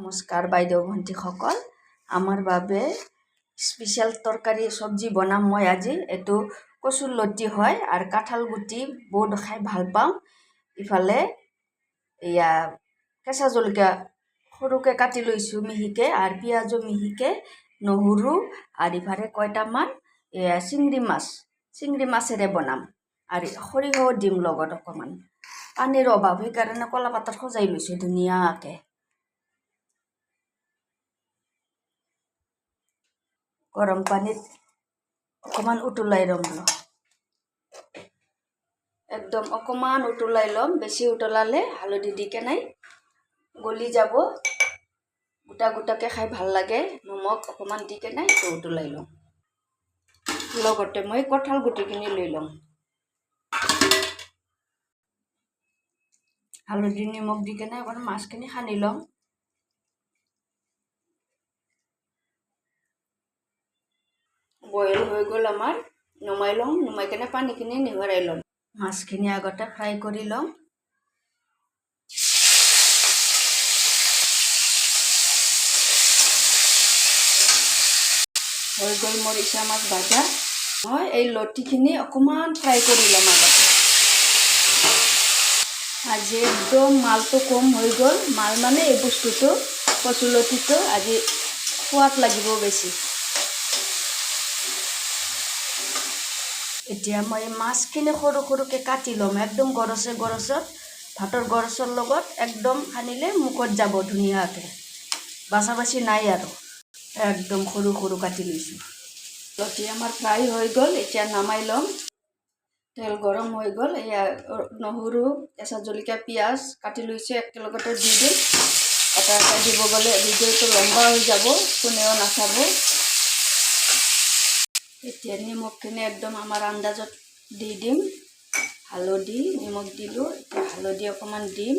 নমস্কাৰ বাইদেউ ভণ্টিসকল আমাৰ বাবে স্পেচিয়েল তৰকাৰী চব্জি বনাম মই আজি। এইটো কচুৰ লতি হয় আৰু কাঁঠাল গুটি বহুত খাই ভালো পাওঁ। ইফালে এয়া কেঁচা জলকীয়া সৰুকৈ কাটি লৈছোঁ মিহিকৈ আৰু পিঁয়াজো মিহিকৈ, নহৰু আৰু ইফালে কয়টামান এয়া চিংৰি মাছ। চিংৰি মাছেৰে বনাম আৰু সৰিয়হ দিম লগত অকণমান। পানীৰ অভাৱ সেইকাৰণে কলা পাতত সজাই লৈছোঁ ধুনীয়াকৈ। গৰম পানীত অকণমান উতলাই ৰ। একদম অকণমান উতলাই ল'ম, বেছি উতলালে হালধি দি কেনে গলি যাব। গোটা গোটাকৈ খাই ভালো লাগে, নিমখ অকণমান দি কেনে এইটো উতলাই ল'ম। লগতে মই কঁঠাল গুটিখিনি লৈ ল'ম। হালধি, নিমখ দি কেনে অকণ মাছখিনি সানি ল'ম। বইল হৈ গ'ল আমাৰ। নমাই ল'ম নমাই কেনে পানীখিনি নিগৰাই ল'ম। মাছখিনি আগতে ফ্ৰাই কৰি ল'ম হৈ গ'ল মোৰ মাছ ভাজা। মই এই লতিখিনি অকণমান ফ্ৰাই কৰি ল'ম আগতে। আজি একদম মালটো কম হৈ গ'ল। মাল মানে এই বস্তুটো কচুলতিটো আজি সোৱাদ লাগিব বেছি। এতিয়া মই মাছখিনি সৰু সৰুকৈ কাটি ল'ম। একদম গৰচে গৰচত, ভাতৰ গৰচৰ লগত একদম সানিলে মুখত যাব ধুনীয়াকৈ। বাচা বাচি নাই আৰু। একদম সৰু সৰু কাটি লৈছোঁ। লতি আমাৰ ফ্ৰাই হৈ গ'ল, এতিয়া নামাই ল'ম। তেল গৰম হৈ গ'ল, এয়া নহৰু, কেঁচা জলকীয়া, পিঁয়াজ কাটি লৈছোঁ, একেলগতে দি দিম। এটা এটা দিব গ'লে, ভিডিঅ'টো লম্বা হৈ যাব, কোনেও নাচাব। এতিয়া নিমখখিনি একদম আমাৰ আন্দাজত দি দিম। হালধি, নিমখ দিলোঁ, এতিয়া হালধি অকণমান দিম।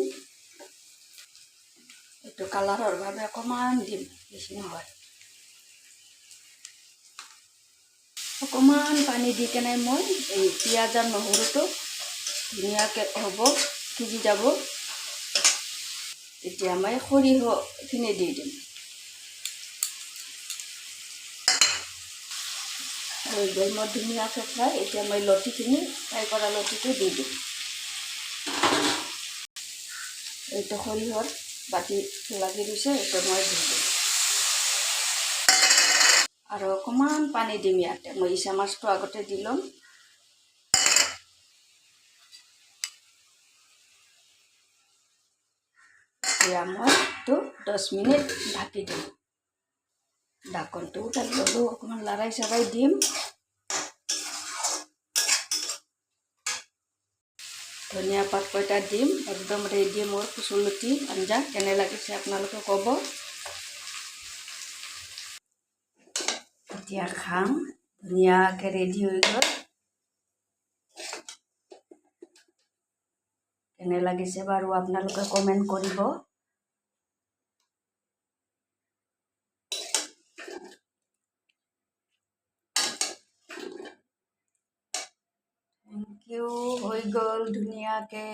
এইটো কালাৰৰ বাবে অকণমান দিম, বেছি নহয়। অকণমান পানী দি কেনে মই এই পিঁয়াজ আৰু নহৰুটো ধুনীয়াকৈ হ'ব, সিজি যাব। এতিয়া মই সৰিয়হখিনি দি দিম। হৈ গ'ল মই ধুনীয়াকৈ ফ্ৰাই এতিয়া মই লতিখিনি ফ্ৰাই কৰা লতিটো দি দিম এইটো সৰিয়হৰ বাতি লাগি গৈছে এইটো মই দি দিম আৰু অকণমান পানী দিম ইয়াতে মই ইচা মাছটো আগতে দি ল'ম এতিয়া মই এইটো দহ মিনিট ঢাকি দিম। ঢাকনটো উঠাই ল'লোঁ অকণমান লৰাই চৰাই দিম ধনিয়া পাত কইটা দিম একদম ৰেডি মোৰ কুচুলতি আঞ্জা কেনে লাগিছে আপোনালোকে ক'ব। এতিয়া খাম। ধুনীয়াকৈ ৰেডি হৈ গ'ল। কেনে লাগিছে বাৰু আপোনালোকে কমেণ্ট কৰিব। থেংক ইউ হৈ গ'ল ধুনীয়াকৈ